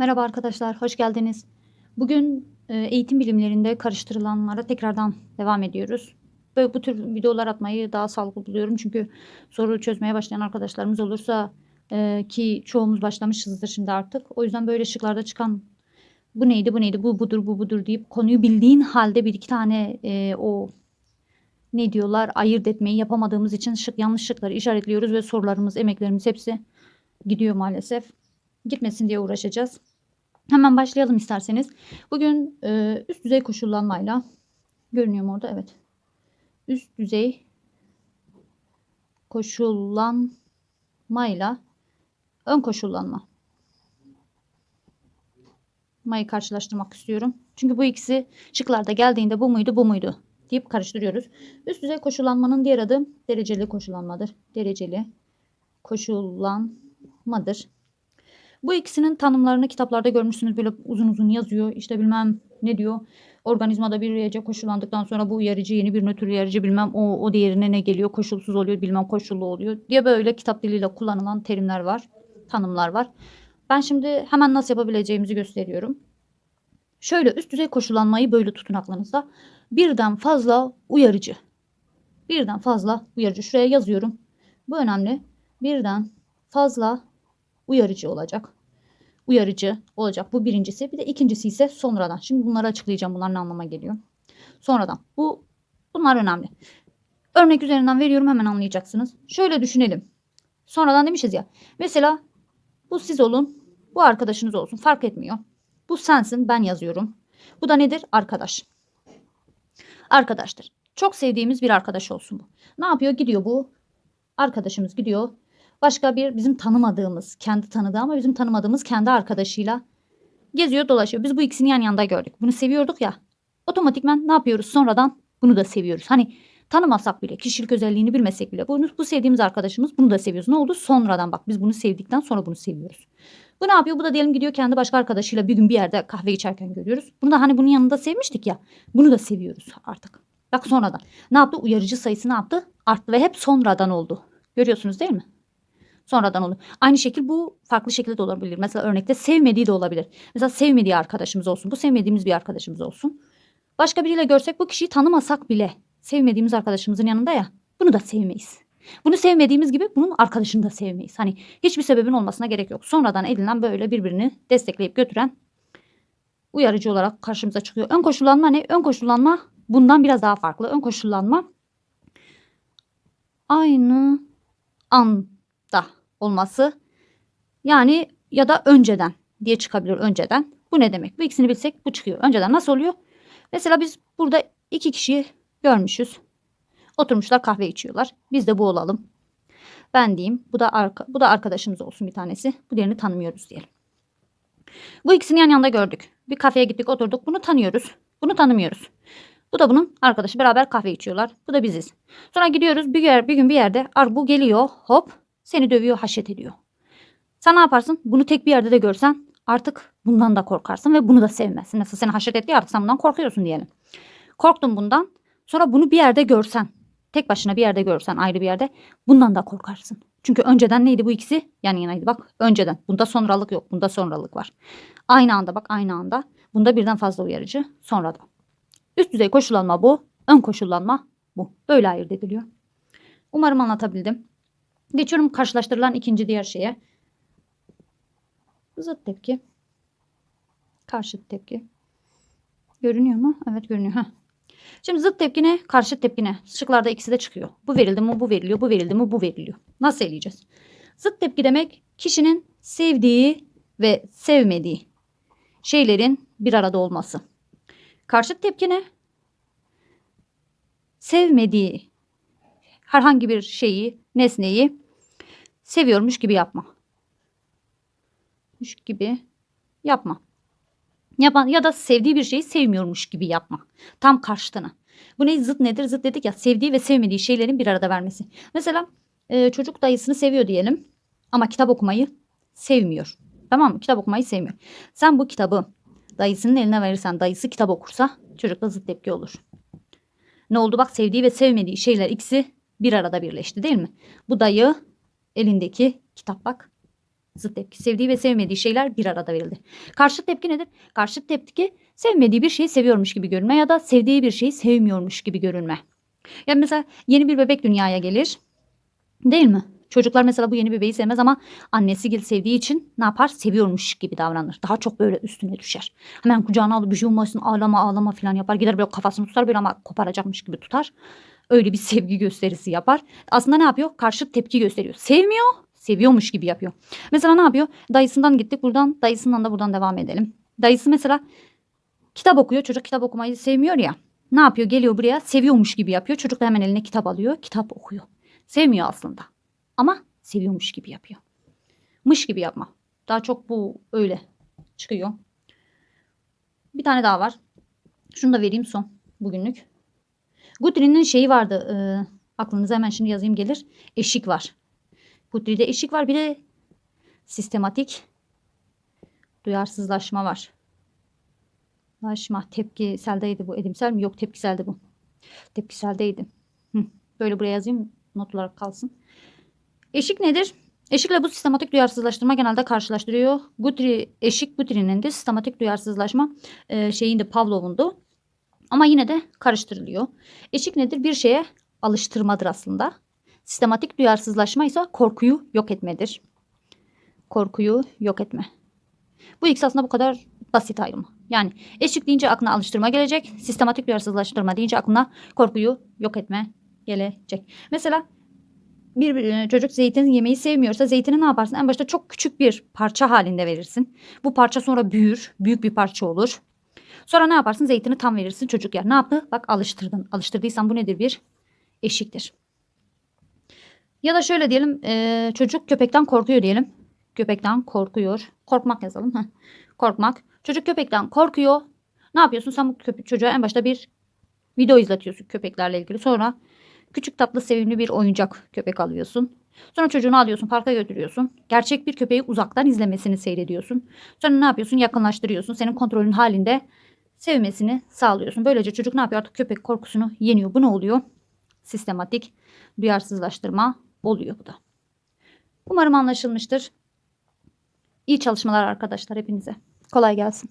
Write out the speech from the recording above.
Merhaba arkadaşlar, hoş geldiniz. Bugün e, eğitim bilimlerinde karıştırılanlara tekrardan devam ediyoruz. Böyle bu tür videolar atmayı daha sağlıklı buluyorum. Çünkü soru çözmeye başlayan arkadaşlarımız olursa e, ki çoğumuz başlamışızdır şimdi artık. O yüzden böyle şıklarda çıkan bu neydi, bu neydi, bu budur, bu budur deyip konuyu bildiğin halde bir iki tane e, o ne diyorlar ayırt etmeyi yapamadığımız için şık yanlış şıkları işaretliyoruz ve sorularımız, emeklerimiz hepsi gidiyor maalesef. Gitmesin diye uğraşacağız. Hemen başlayalım isterseniz. Bugün e, üst düzey koşullanmayla görünüyor mu orada? Evet. Üst düzey koşullanmayla ön koşullanma. Mayı karşılaştırmak istiyorum. Çünkü bu ikisi şıklarda geldiğinde bu muydu bu muydu deyip karıştırıyoruz. Üst düzey koşullanmanın diğer adı dereceli koşullanmadır. Dereceli koşullanmadır. Bu ikisinin tanımlarını kitaplarda görmüşsünüz böyle uzun uzun yazıyor. İşte bilmem ne diyor. Organizmada bir uyarıcı koşullandıktan sonra bu uyarıcı yeni bir nötr uyarıcı bilmem o, o diğerine ne geliyor koşulsuz oluyor bilmem koşullu oluyor diye böyle kitap diliyle kullanılan terimler var. Tanımlar var. Ben şimdi hemen nasıl yapabileceğimizi gösteriyorum. Şöyle üst düzey koşullanmayı böyle tutun aklınızda. Birden fazla uyarıcı. Birden fazla uyarıcı. Şuraya yazıyorum. Bu önemli. Birden fazla uyarıcı olacak. Uyarıcı olacak. Bu birincisi. Bir de ikincisi ise sonradan. Şimdi bunları açıklayacağım. Bunlar ne anlama geliyor. Sonradan. Bu bunlar önemli. Örnek üzerinden veriyorum hemen anlayacaksınız. Şöyle düşünelim. Sonradan demişiz ya. Mesela bu siz olun. Bu arkadaşınız olsun. Fark etmiyor. Bu sensin. Ben yazıyorum. Bu da nedir? Arkadaş. Arkadaştır. Çok sevdiğimiz bir arkadaş olsun bu. Ne yapıyor? Gidiyor bu. Arkadaşımız gidiyor başka bir bizim tanımadığımız, kendi tanıdığı ama bizim tanımadığımız kendi arkadaşıyla geziyor dolaşıyor. Biz bu ikisini yan yanda gördük. Bunu seviyorduk ya. Otomatikman ne yapıyoruz? Sonradan bunu da seviyoruz. Hani tanımasak bile, kişilik özelliğini bilmesek bile bunu, bu sevdiğimiz arkadaşımız bunu da seviyoruz. Ne oldu? Sonradan bak biz bunu sevdikten sonra bunu seviyoruz. Bu ne yapıyor? Bu da diyelim gidiyor kendi başka arkadaşıyla bir gün bir yerde kahve içerken görüyoruz. Bunu da hani bunun yanında sevmiştik ya. Bunu da seviyoruz artık. Bak sonradan. Ne yaptı? Uyarıcı sayısı ne yaptı? Arttı ve hep sonradan oldu. Görüyorsunuz değil mi? Sonradan olur. Aynı şekil bu farklı şekilde de olabilir. Mesela örnekte sevmediği de olabilir. Mesela sevmediği arkadaşımız olsun. Bu sevmediğimiz bir arkadaşımız olsun. Başka biriyle görsek bu kişiyi tanımasak bile sevmediğimiz arkadaşımızın yanında ya bunu da sevmeyiz. Bunu sevmediğimiz gibi bunun arkadaşını da sevmeyiz. Hani hiçbir sebebin olmasına gerek yok. Sonradan edinilen böyle birbirini destekleyip götüren uyarıcı olarak karşımıza çıkıyor. Ön koşullanma ne? Ön koşullanma bundan biraz daha farklı. Ön koşullanma aynı anda olması yani ya da önceden diye çıkabilir önceden. Bu ne demek? Bu ikisini bilsek bu çıkıyor. Önceden nasıl oluyor? Mesela biz burada iki kişiyi görmüşüz. Oturmuşlar kahve içiyorlar. Biz de bu olalım. Ben diyeyim. Bu da arka, bu da arkadaşımız olsun bir tanesi. Bu diğerini tanımıyoruz diyelim. Bu ikisini yan yana gördük. Bir kafeye gittik oturduk. Bunu tanıyoruz. Bunu tanımıyoruz. Bu da bunun arkadaşı. Beraber kahve içiyorlar. Bu da biziz. Sonra gidiyoruz bir, yer, bir gün bir yerde. Bu geliyor. Hop seni dövüyor, haşet ediyor. Sen ne yaparsın? Bunu tek bir yerde de görsen artık bundan da korkarsın ve bunu da sevmezsin. Mesela seni haşet etti artık sen bundan korkuyorsun diyelim. Korktun bundan. Sonra bunu bir yerde görsen, tek başına bir yerde görsen ayrı bir yerde bundan da korkarsın. Çünkü önceden neydi bu ikisi? Yan yanaydı bak önceden. Bunda sonralık yok. Bunda sonralık var. Aynı anda bak aynı anda. Bunda birden fazla uyarıcı sonradan. Üst düzey koşullanma bu. Ön koşullanma bu. Böyle ayırt ediliyor. Umarım anlatabildim. Geçiyorum karşılaştırılan ikinci diğer şeye. Zıt tepki. Karşıt tepki. Görünüyor mu? Evet görünüyor. Heh. Şimdi zıt tepki ne? Karşıt tepki ne? Şıklarda ikisi de çıkıyor. Bu verildi mi bu veriliyor. Bu verildi mi bu veriliyor. Nasıl eleyeceğiz? Zıt tepki demek kişinin sevdiği ve sevmediği şeylerin bir arada olması. Karşıt tepki ne? Sevmediği herhangi bir şeyi, nesneyi seviyormuş gibi yapma. gibi yapma. Yapan ya da sevdiği bir şeyi sevmiyormuş gibi yapma. Tam karşıtına. Bu ne zıt nedir? Zıt dedik ya sevdiği ve sevmediği şeylerin bir arada vermesi. Mesela e, çocuk dayısını seviyor diyelim ama kitap okumayı sevmiyor. Tamam mı? Kitap okumayı sevmiyor. Sen bu kitabı dayısının eline verirsen dayısı kitap okursa çocukta zıt tepki olur. Ne oldu bak sevdiği ve sevmediği şeyler ikisi bir arada birleşti değil mi? Bu dayı elindeki kitap bak Zıt tepki. Sevdiği ve sevmediği şeyler bir arada verildi. Karşıt tepki nedir? Karşıt tepki sevmediği bir şeyi seviyormuş gibi görünme ya da sevdiği bir şeyi sevmiyormuş gibi görünme. Yani mesela yeni bir bebek dünyaya gelir. Değil mi? Çocuklar mesela bu yeni bebeği sevmez ama annesi gil sevdiği için ne yapar? Seviyormuş gibi davranır. Daha çok böyle üstüne düşer. Hemen kucağına alıp bir şey olmasın ağlama ağlama falan yapar. Gider böyle kafasını tutar böyle ama koparacakmış gibi tutar. Öyle bir sevgi gösterisi yapar. Aslında ne yapıyor? Karşı tepki gösteriyor. Sevmiyor, seviyormuş gibi yapıyor. Mesela ne yapıyor? Dayısından gittik buradan dayısından da buradan devam edelim. Dayısı mesela kitap okuyor. Çocuk kitap okumayı sevmiyor ya. Ne yapıyor? Geliyor buraya seviyormuş gibi yapıyor. Çocuk da hemen eline kitap alıyor. Kitap okuyor. Sevmiyor aslında. Ama seviyormuş gibi yapıyor. Mış gibi yapma. Daha çok bu öyle çıkıyor. Bir tane daha var. Şunu da vereyim son bugünlük. Guthrie'nin şeyi vardı. E, aklınıza hemen şimdi yazayım gelir. Eşik var. Guthrie'de eşik var. Bir de sistematik duyarsızlaşma var. Laşma tepkiseldeydi bu. Edimsel mi? Yok tepkiseldi bu. Tepkiseldeydi. Hı, böyle buraya yazayım. Not olarak kalsın. Eşik nedir? Eşikle bu sistematik duyarsızlaştırma genelde karşılaştırıyor. Guthrie, eşik Guthrie'nin de sistematik duyarsızlaşma e, şeyinde Pavlov'undu. Ama yine de karıştırılıyor. Eşik nedir? Bir şeye alıştırmadır aslında. Sistematik duyarsızlaşma ise korkuyu yok etmedir. Korkuyu yok etme. Bu ikisi aslında bu kadar basit ayrımı. Yani eşik deyince aklına alıştırma gelecek. Sistematik duyarsızlaştırma deyince aklına korkuyu yok etme gelecek. Mesela bir, bir çocuk zeytin yemeyi sevmiyorsa zeytini ne yaparsın? En başta çok küçük bir parça halinde verirsin. Bu parça sonra büyür. Büyük bir parça olur. Sonra ne yaparsın? Zeytini tam verirsin çocuk yer. Ne yaptı? Bak alıştırdın. Alıştırdıysan bu nedir? Bir eşiktir. Ya da şöyle diyelim e, çocuk köpekten korkuyor diyelim. Köpekten korkuyor. Korkmak yazalım. Korkmak. Çocuk köpekten korkuyor. Ne yapıyorsun? Sen bu köpek, çocuğa en başta bir video izletiyorsun köpeklerle ilgili. Sonra küçük tatlı sevimli bir oyuncak köpek alıyorsun. Sonra çocuğunu alıyorsun parka götürüyorsun. Gerçek bir köpeği uzaktan izlemesini seyrediyorsun. Sonra ne yapıyorsun? Yakınlaştırıyorsun. Senin kontrolün halinde sevmesini sağlıyorsun. Böylece çocuk ne yapıyor? Artık köpek korkusunu yeniyor. Bu ne oluyor? Sistematik duyarsızlaştırma oluyor bu da. Umarım anlaşılmıştır. İyi çalışmalar arkadaşlar hepinize. Kolay gelsin.